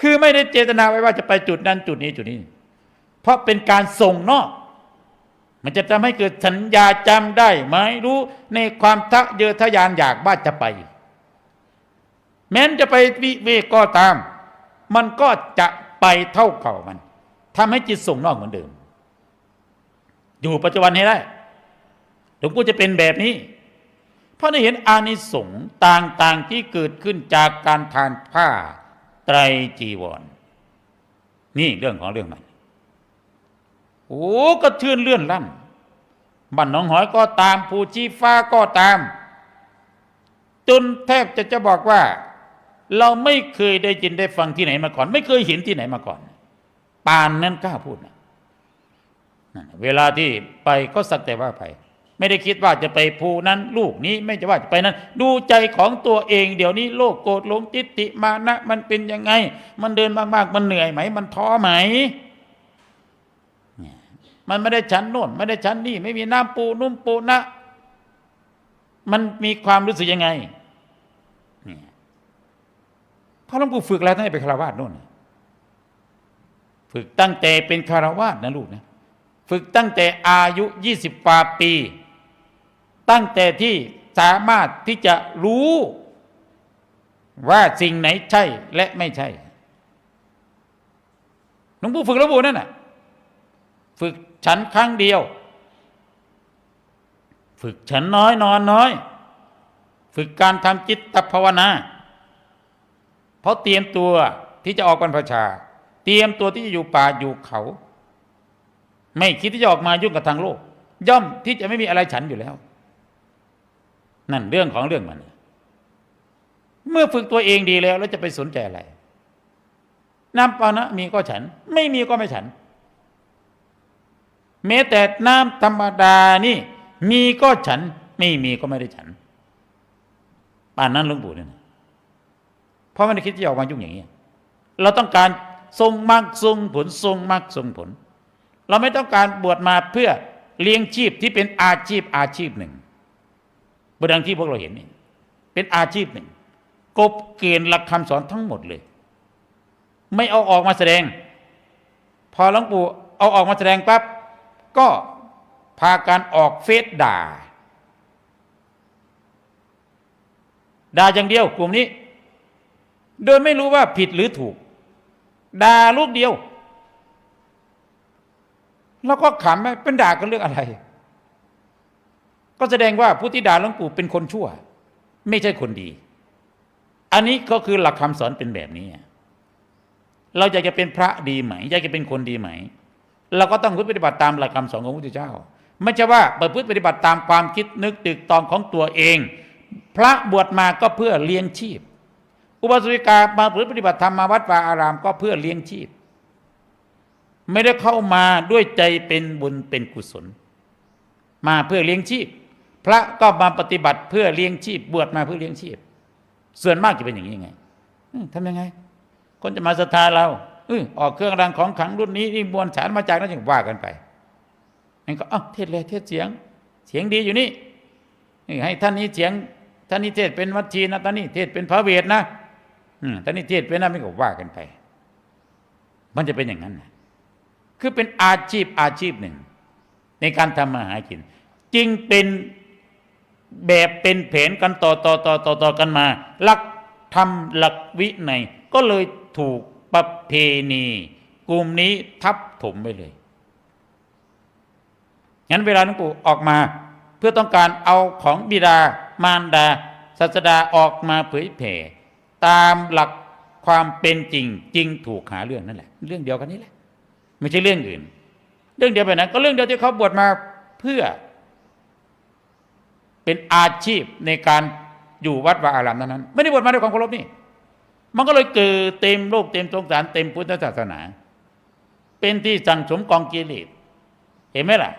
คือไม่ได้เจตนาไว้ว่าจะไปจุดนั้นจุดนี้จุดนี้ เพราะเป็นการส่งนอก มันจะทำให้เกิดสัญญาจำได้ไหมรู้ในความทะเยอทะยานอยากว่าจะไป แม้นจะไปวิเวกก็ตาม มันก็จะไปเท่าเก่ามันทำให้จิตส่งนอกเหมือนเดิม อยู่ปัจจุบันให้ได้หลวงปู่จะเป็นแบบนี้ เพราะได้เห็นอานิสงส์ต่างๆที่เกิดขึ้นจากการทานผ้า ไตรจีวร นี่เรื่องของเรื่องมันโอ้กระเทือนเลื่อนลั่นบ้านหนองหอยก็ตามภูชีฟ้าก็ตาม จนแทบจะจะบอกว่า เราไม่เคยได้ยินได้ฟังที่ไหนมาก่อน ไม่เคยเห็นที่ไหนมาก่อนปานนั้นกล้าพูดนะนั่นเวลาที่ไปก็สักแต่ว่าไป ไม่ได้คิดว่าจะไปภูนั้นลูกนี้ไม่จะว่าจะไปนั้น ดูใจของตัวเอง เดี๋ยวนี้โลกโกรธหลงจิตติมานะ มันเป็นยังไง มันเดินมากๆ มันเหนื่อยไหม มันท้อไหม มันไม่ได้ฉันโน่น ไม่ได้ฉันนี่ ไม่มีน้ำปูนุ่มปูนะ มันมีความรู้สึกยังไงเนี่ยพระหลวงปู่ฝึกแล้วตั้งแต่เป็นคารวาสโน่นฝึกตั้งแต่เป็นคารวาสนะลูกนะ ฝึกตั้งแต่อายุยี่สิบกว่าปี ตั้งแต่ที่สามารถที่จะรู้ว่าสิ่งไหนใช่และไม่ใช่หลวงปู่ฝึกหลวงปู่นั่นน่ะ ฝึกฉันครั้งเดียว ฝึกฉันน้อยนอนน้อย ฝึกการทำจิตภาวนา เพราะเตรียมตัวที่จะออกบรรพชา เตรียมตัวที่จะอยู่ป่าอยู่เขา ไม่คิดที่จะออกมายุ่งกับทางโลก ย่อมที่จะไม่มีอะไรฉันอยู่แล้ว นั่นเรื่องของเรื่องมัน เมื่อฝึกตัวเองดีแล้ว แล้วจะไปสนใจอะไรน้ำปานะมีก็ฉัน ไม่มีก็ไม่ฉัน แม้แต่น้ำธรรมดานี่ มีก็ฉัน ไม่มีก็ไม่ได้ฉันป่านนั้นหลวงปู่เนี่ยเพราะไม่ได้คิดจะออกมายุ่งอย่างนี้เราต้องการทรงมรรคทรงผลทรงมรรคทรงผล เราไม่ต้องการบวชมาเพื่อเลี้ยงชีพที่เป็นอาชีพอาชีพหนึ่ง บดังที่พวกเราเห็นนี่เป็นอาชีพหนึ่งกบเกณฑ์หลักคำสอนทั้งหมดเลย ไม่เอาออกมาแสดง พอหลวงปู่เอาออกมาแสดงปั๊บก็พาการออกเฟซด่า ด่าอย่างเดียวกลุ่มนี้ โดยไม่รู้ว่าผิดหรือถูก ด่าลูกเดียว แล้วก็ขำไหมเป็นด่ากันเรื่องอะไร ก็แสดงว่าผู้ที่ด่าหลวงปู่เป็นคนชั่ว ไม่ใช่คนดี อันนี้ก็คือหลักคำสอนเป็นแบบนี้ เราอยากจะเป็นพระดีไหม อยากจะเป็นคนดีไหม เราก็ต้องปฏิบัติตามหลักคำสอนของพระพุทธเจ้า ไม่ใช่ว่าประพฤติปฏิบัติตามความคิดนึกตึกตองของตัวเอง พระบวชมาก็เพื่อเลี้ยงชีพ อุบาสิกามาประพฤติปฏิบัติธรรมมาวัดวาอารามก็เพื่อเลี้ยงชีพ ไม่ได้เข้ามาด้วยใจเป็นบุญเป็นกุศล มาเพื่อเลี้ยงชีพ พระก็มาปฏิบัติเพื่อเลี้ยงชีพ บวชมาเพื่อเลี้ยงชีพ ส่วนมากจะเป็นอย่างนี้ไงอืมทำยังไง คนจะมาศรัทธาเราเออออกเครื่องรางของขังรุ่นนี้นี่มวลสารมาจากนั้นอย่างว่ากันไปนั่นก็เอ้าเทศเลยเทศเสียง เสียงดีอยู่นี่นี่ให้ท่านนี้เสียงท่านนี้เทศเป็นวัชีนะท่านนี้เทศเป็นพระเวทนะอืมท่านนี้เทศเป็นนะไม่ก็ว่ากันไป มันจะเป็นอย่างนั้นนะคือเป็นอาชีพอาชีพหนึ่ง ในการทำมาหากิน จึงเป็น แบบเป็นแผนกันต่อต่อต่อต่อต่อกันมา หลักทำหลักวิในยก็เลยถูกประเพณีกลุ่มนี้ทับถมไปเลยงั้นเวลาหลวงปู่ออกมา เพื่อต้องการเอาของบิดามารดาศาสดาออกมาเผยแผ่ตามหลักความเป็นจริงจริงถูกหาเรื่องนั่นแหละ เรื่องเดียวกันนี้แหละ ไม่ใช่เรื่องอื่น เรื่องเดียวไปไหนก็เรื่องเดียวที่เขาบวชมาเพื่อ เป็นอาชีพในการอยู่วัดวาอารามนั้นนั้นไม่ได้บวชมาด้วยความเคารพนี่ มันก็เลยเกิดเต็มโลกเต็มสงสารเต็มพุทธศาสนา เป็นที่สั่งสมกองกิเลสเห็นไหมล่ะ